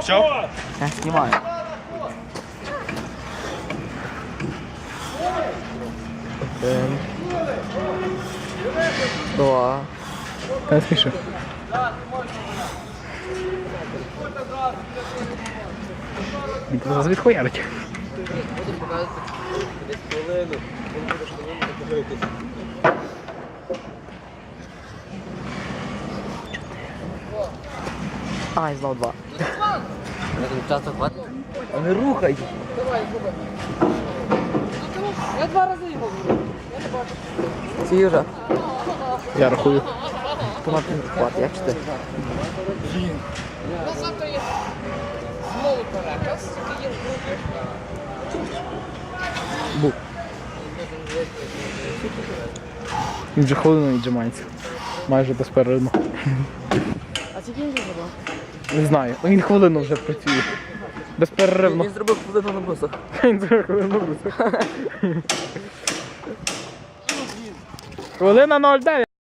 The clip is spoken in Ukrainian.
Все? Я знімаю. Один. Два. Та не сміши. Він тебе зараз відхуярить. Ай, знов два. Часто хватить. А не рухай. Я два рази його говорю. Ці вже. Я рахую. Томатний хват, як чи ти? У нас завтра є знову переказ, є. Бу. Він вже хвилину віджимається. Майже безперервно. А скільки він зробив? Не знаю. Він хвилину вже працює. Безперервно. Він зробив хвилину на бусах. Він зробив хвилину. Хвилина 09.